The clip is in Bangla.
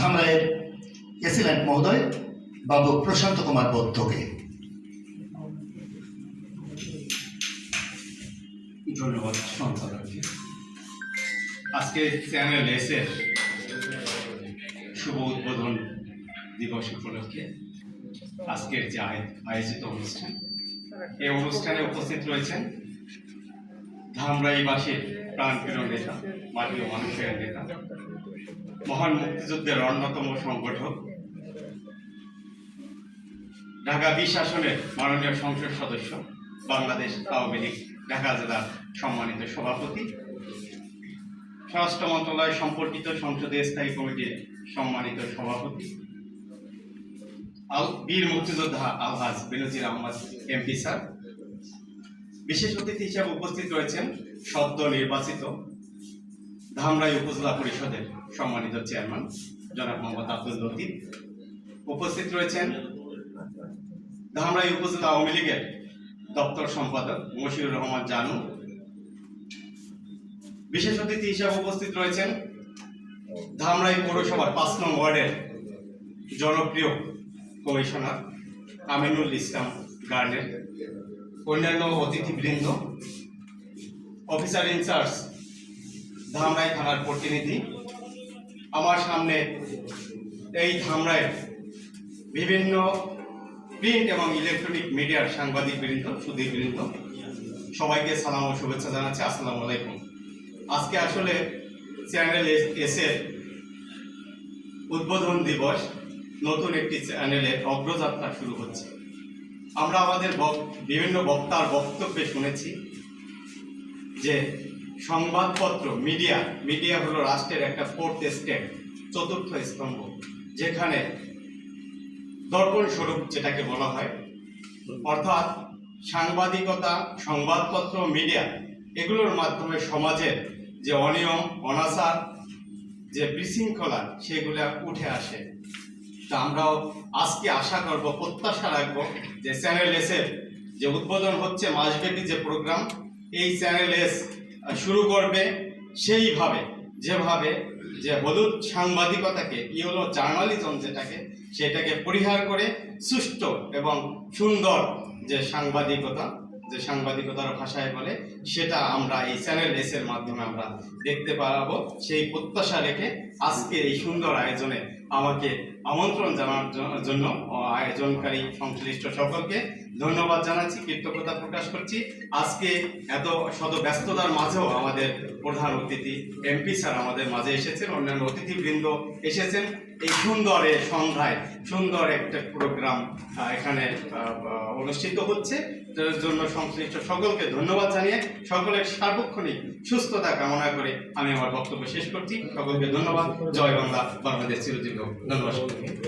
ধামরায়ের এসিল্যান্ড মহোদয় বাবু প্রশান্ত কুমার বৌদ্ধকে। ধন্যবাদ আজকে চ্যানেল এসের শুভ উদ্বোধন দিবস উপলক্ষে আজকের যে আয়োজিত অনুষ্ঠান, এই অনুষ্ঠানে উপস্থিত রয়েছেন ধামরাইবাসীর প্রাণপ্রিয় নেতা মাটিও মানুষের নেতা, মহান মুক্তিযুদ্ধের অন্যতম সংগঠক। ঢাকা বিশ আসনের মাননীয় সংসদ সদস্য, বাংলাদেশ আওয়ামী লীগ, ঢাকা জেলার সম্মানিত সভাপতি। স্বরাষ্ট্র মন্ত্রণালয় সম্পর্কিত সংসদীয় স্থায়ী কমিটির সম্মানিত সভাপতি। বীর মুক্তিযোদ্ধা আলহাজ বেনজির আহমদ, এমপি স্যার। বিশেষ অতিথি হিসেবে উপস্থিত রয়েছেন সদ্য নির্বাচিত ধামরাই উপজেলা পরিষদের সম্মানিত চেয়ারম্যান, জনাব মোহাম্মদ আব্দুল লতিফ। উপস্থিত রয়েছেন ধামরাই উপজেলা আওয়ামী লীগের দপ্তর সম্পাদক মশিউর রহমান জানু। বিশেষ অতিথি হিসেবে উপস্থিত রয়েছেন ধামরাই পৌরসভার পাঁচ নং ওয়ার্ডের জনপ্রিয় কমিশনার আমিনুল ইসলাম গার্ডেন। অন্যান্য অতিথিবৃন্দ অফিসার ইনচার্জ ধামরাই থানার প্রতিনিধি, আমার সামনে এই ধামরায় বিভিন্ন প্রিন্ট এবং ইলেকট্রনিক মিডিয়ার সাংবাদিক বৃন্দ সুধীর বৃন্দ সবাইকে সালাম ও শুভেচ্ছা জানাচ্ছি, আসসালামু আলাইকুম। আজকে আসলে চ্যানেল এসে উদ্বোধন দিবস, নতুন একটি চ্যানেলের অগ্রযাত্রা শুরু হচ্ছে। আমরা আমাদের বিভিন্ন বক্তার বক্তব্যে শুনেছি যে সংবাদপত্র, মিডিয়া মিডিয়া হলো রাষ্ট্রের একটা ফোর্থ স্টেট চতুর্থ স্তম্ভ, যেখানে দর্পণ স্বরূপ যেটাকে বলা হয়। অর্থাৎ সাংবাদিকতা, সংবাদপত্র, মিডিয়া এগুলোর মাধ্যমে সমাজের যে অনিয়ম, অনাচার, যে বিশৃঙ্খলা, সেগুলো উঠে আসে। তা আমরাও আজকে আশা করব, প্রত্যাশা রাখব যে চ্যানেল এসের যে উদ্বোধন হচ্ছে মাসব্যাপী যে প্রোগ্রাম এই চ্যানেল এস শুরু করবে সেইভাবে, যেভাবে যে হলুদ সাংবাদিকতাকে, ইয়েলো জার্নালিজম যেটাকে, সেটাকে পরিহার করে সুষ্ঠু এবং সুন্দর যে সাংবাদিকতা, যে সাংবাদিকতার ভাষায় বলে, সেটা আমরা এই চ্যানেল এস এর মাধ্যমে আমরা দেখতে পারব। সেই প্রত্যাশা রেখে আজকে এই সুন্দর আয়োজনে আমাকে আমন্ত্রণ জানার জন্য আয়োজনকারী সংশ্লিষ্ট সকলকে ধন্যবাদ জানাচ্ছি, কৃতজ্ঞতা প্রকাশ করছি। আজকে এত শত ব্যস্ততার মাঝেও আমাদের প্রধান অতিথি এমপি স্যার আমাদের মাঝে এসেছেন, অন্যান্য অতিথিবৃন্দ এসেছেন। এই সুন্দর সন্ধ্যায়, সুন্দর একটা প্রোগ্রাম এখানে অনুষ্ঠিত হচ্ছে। জন্য সংশ্লিষ্ট সকলকে ধন্যবাদ জানিয়ে সকলের সার্বক্ষণিক সুস্থতা কামনা করে আমি আমার বক্তব্য শেষ করছি। সকলকে ধন্যবাদ। জয় বাংলা, বাংলাদেশ চিরজীবী হোক। ধন্যবাদ সকলকে।